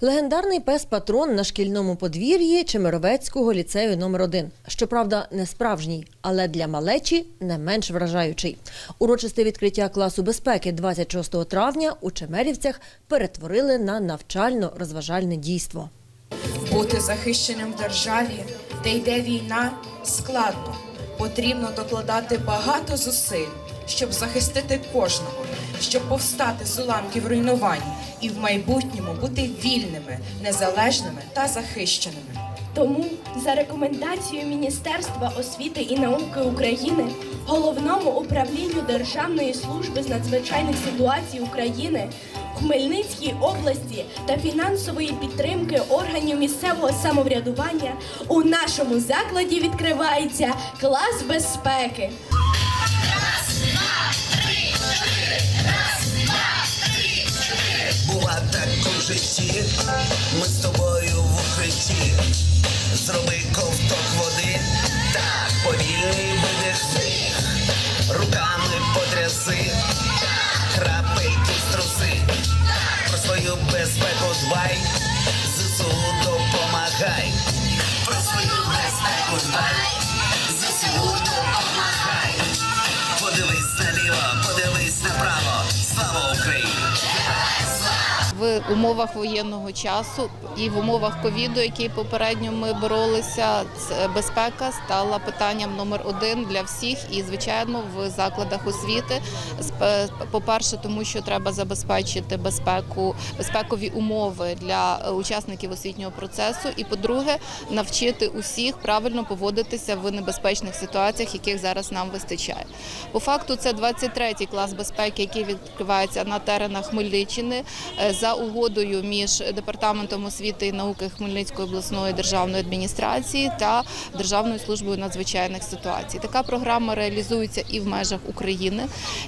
Легендарний пес-патрон на шкільному подвір'ї Чемеровецького ліцею номер 1 Щоправда, не справжній, але для малечі не менш вражаючий. Урочисте відкриття класу безпеки 26 травня у Чемерівцях перетворили на навчально-розважальне дійство. Бути захищеним в державі, де йде війна, складно. Потрібно докладати багато зусиль, щоб захистити кожного, щоб повстати з уламків руйнувань і в майбутньому бути вільними, незалежними та захищеними. Тому за рекомендацією Міністерства освіти і науки України, головному управлінню Державної служби з надзвичайних ситуацій України, Хмельницькій області та фінансової підтримки органів місцевого самоврядування у нашому закладі відкривається клас безпеки. Житті, ми з тобою в умовах воєнного часу і в умовах ковіду, який попередньо ми боролися, безпека стала питанням номер один для всіх, і звичайно в закладах освіти. Спе- По-перше, тому що треба забезпечити безпеку, безпекові умови для е, учасників освітнього процесу. І по-друге, навчити усіх правильно поводитися в небезпечних ситуаціях, яких зараз нам вистачає. По факту, це 23-й клас безпеки, який відкривається на теренах Хмельниччини е, за угодою між департаментом освіти і науки Хмельницької обласної державної адміністрації та Державною службою надзвичайних ситуацій. Така програма реалізується і в межах України,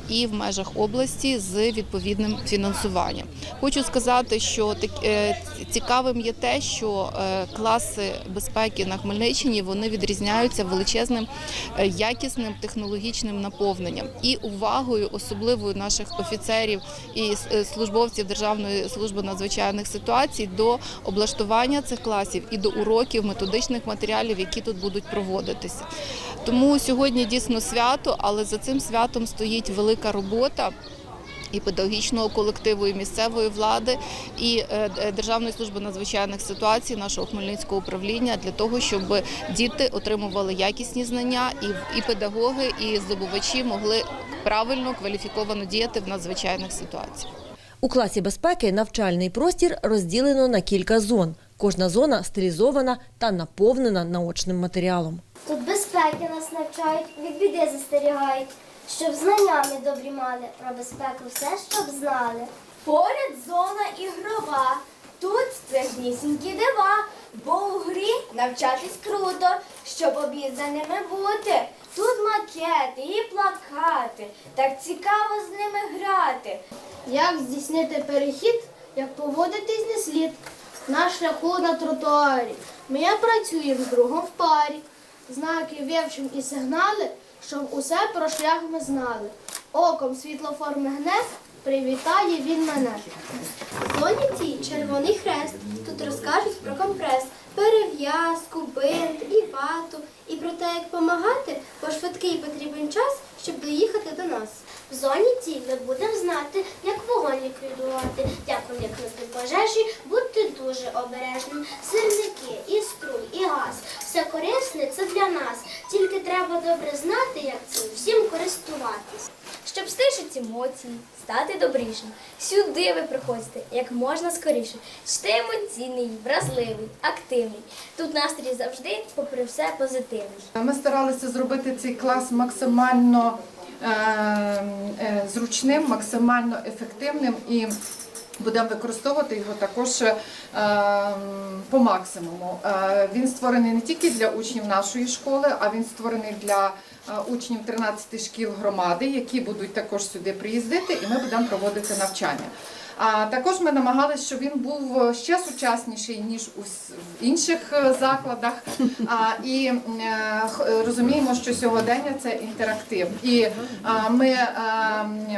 і в межах області з відповідним фінансуванням. Хочу сказати, що е, цікавим є те, що е, класи безпеки на Хмельниччині вони відрізняються величезним е, якісним технологічним наповненням і увагою особливою наших офіцерів і службовців Державної служби надзвичайних ситуацій до облаштування цих класів і до уроків, методичних матеріалів, які тут будуть проводитися. Тому сьогодні дійсно свято, але за цим святом стоїть велика робота і педагогічного колективу, і місцевої влади, і е, Державної служби надзвичайних ситуацій, нашого Хмельницького управління для того, щоб діти отримували якісні знання, і, і педагоги, і здобувачі могли правильно кваліфіковано діяти в надзвичайних ситуаціях. У класі безпеки навчальний простір розділено на кілька зон. Кожна зона стилізована та наповнена наочним матеріалом. Тут безпеки нас навчають, від біди застерігають, щоб знання ми добрі мали, про безпеку все, щоб знали. Поряд зона ігрова. Тут страшнісінькі дива, бо у грі навчатись круто, щоб обізнаними бути. Тут макети і плакати, так цікаво з ними грати. Як здійснити перехід, як поводитись не слід на шляху на тротуарі. Ми працюємо з другом в парі. Знаки вивчим і сигнали, щоб усе про шлях ми знали. Оком світлофор мигне, привітає він мене. Зоні цій червоний хрест. Тут розкажуть про компрес, перев'язку, бинт і вату. І про те, як помагати, швидкий потрібен час, щоб доїхати до нас. В зоні цій ми будемо знати, як вогонь ліквідувати, як уникнути пожежі, бути дуже обережним. Сирники, і струй, і газ. Все корисне це для нас. Тільки треба добре знати, як цим всім користуватись. Щоб стишити емоції, стати добрішим. Сюди ви приходите як можна скоріше. Чи ти емоційний, вразливий, активний. Тут настрій завжди, попри все, позитивний. Ми старалися зробити цей клас максимально е, е, зручним, максимально ефективним і будемо використовувати його також е, по максимуму. Е, він створений не тільки для учнів нашої школи, а він створений для е, учнів 13 шкіл громади, які будуть також сюди приїздити, і ми будемо проводити навчання. А також ми намагалися, щоб він був ще сучасніший ніж у інших е, закладах. А, і е, розуміємо, що сьогодення це інтерактив. І а, ми е,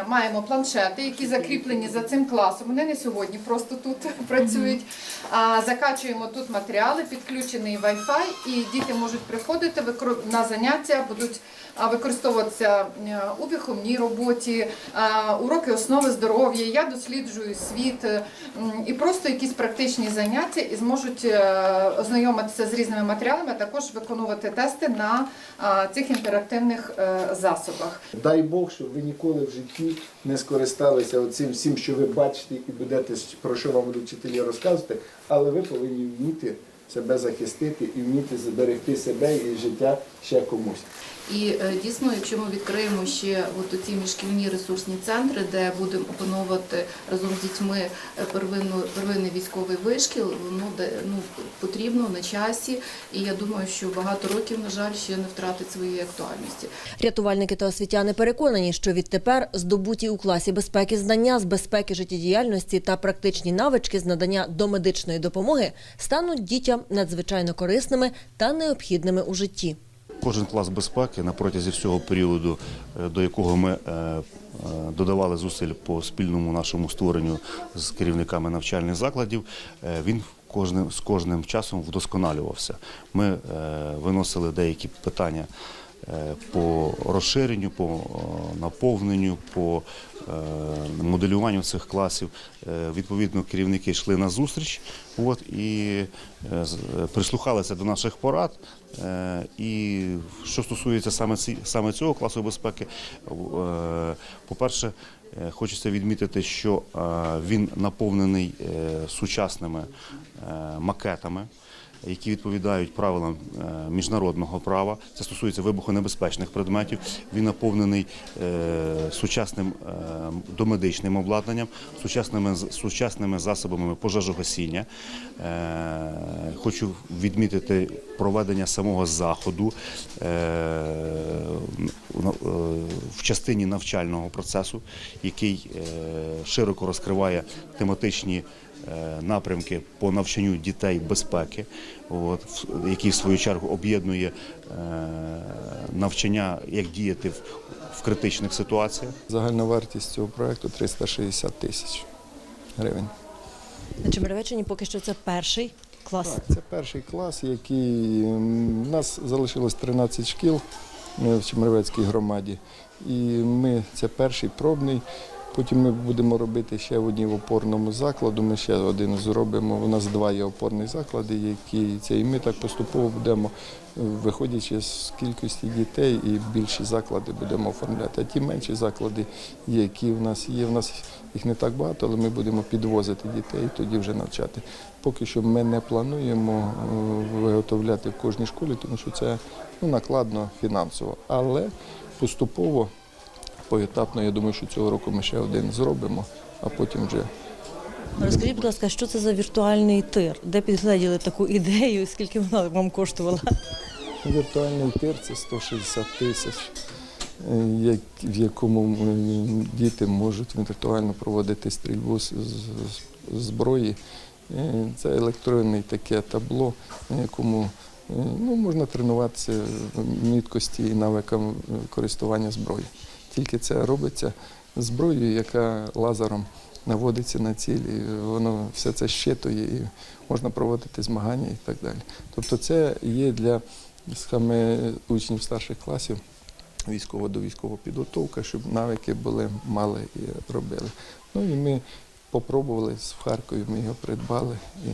маємо планшети, які закріплені за цим класом. Вони не сьогодні просто тут працюють. А, закачуємо тут матеріали, підключений Wi-Fi, і діти можуть приходити на заняття, будуть використовуватися е, у виховній роботі, а, уроки основи здоров'я. Я досліджую світ е, і просто якісь практичні заняття і зможуть е, ознайомитися з різними матеріалами, а також виконувати тести на цих інтерактивних е, засобах. Дай Бог, щоб ви ніколи в житті не скористалися цим всім, що ви бачите і будете про що вам будуть вчителі розказувати, але ви повинні вміти себе захистити і вміти зберегти себе і життя ще комусь. І е, дійсно, якщо ми відкриємо ще от ці міжшкільні ресурсні центри, де будемо опановувати разом з дітьми е, первинну, первинний військовий вишкіл, воно де ну потрібно на часі. І я думаю, що багато років, на жаль, ще не втратить своєї актуальності. Рятувальники та освітяни переконані, що відтепер здобуті у класі безпеки знання з безпеки життєдіяльності та практичні навички з надання домедичної допомоги стануть дітям надзвичайно корисними та необхідними у житті. Кожен клас безпеки на протязі всього періоду, е, до якого ми е, е, додавали зусиль по спільному нашому створенню з керівниками навчальних закладів, він кожним, з кожним часом вдосконалювався. Ми виносили деякі питання по розширенню, по е, наповненню, по е, моделюванню цих класів. Е, Відповідно, керівники йшли на зустріч от, і е, е, прислухалися до наших порад. Е, І що стосується саме, саме цього класу безпеки, е, по-перше, е, хочеться відмітити, що е, він наповнений е, сучасними е, макетами які відповідають правилам е, міжнародного права. Це стосується вибухонебезпечних предметів. Він наповнений е, сучасним е, домедичним обладнанням, сучасними сучасними засобами пожежогасіння. Хочу відмітити проведення самого заходу в частині навчального процесу, який широко розкриває тематичні напрямки по навчанню дітей безпеки, от, в- який в свою чергу об'єднує е, навчання, як діяти в, в критичних ситуаціях. Загальна вартість цього проекту 360 тисяч гривень. На Чемеровеччині поки що це перший клас. Так, це перший клас, який у нас залишилось 13 шкіл е, в Чемеровецькій громаді. І ми це перший пробний. Потім ми будемо робити ще в одній в опорному закладу. Ми ще один зробимо. У нас два є опорні заклади, які це і ми так поступово будемо, е, виходячи з кількості дітей, і більші заклади будемо оформляти. А ті менші заклади, які в нас є, в нас їх не так багато, але ми будемо підвозити дітей тоді вже навчати. Поки що ми не плануємо е, виготовляти в кожній школі, тому що це ну, накладно фінансово. Але поступово, поетапно, я думаю, що цього року ми ще один зробимо, а потім вже Розкажіть, будь ласка, що це за віртуальний тир? Де підгледіли таку ідею, і скільки вона вам коштувала? Віртуальний тир це 160 тисяч, е, в якому діти можуть віртуально проводити стрільбу з, зброї. Е, Це електронне таке табло, на якому е, ну, можна тренуватися міткості і навикам користування зброєю. Тільки це робиться зброєю, яка лазером наводиться на ціль, і воно все це щитує, і можна проводити змагання і так далі. Тобто це є для саме учнів старших класів військово до військової підготовка, щоб навики були, мали і робили. Ну і ми попробували в Харкові, ми його придбали і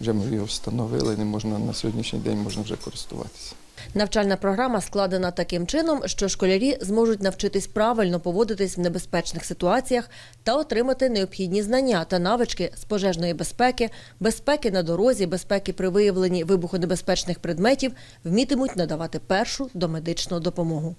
вже ми його встановили, і можна на сьогоднішній день можна вже користуватися. Навчальна програма складена таким чином, що школярі зможуть навчитись правильно поводитись в небезпечних ситуаціях та отримати необхідні знання та навички з пожежної безпеки, безпеки на дорозі, безпеки при виявленні вибухонебезпечних предметів, вмітимуть надавати першу домедичну допомогу.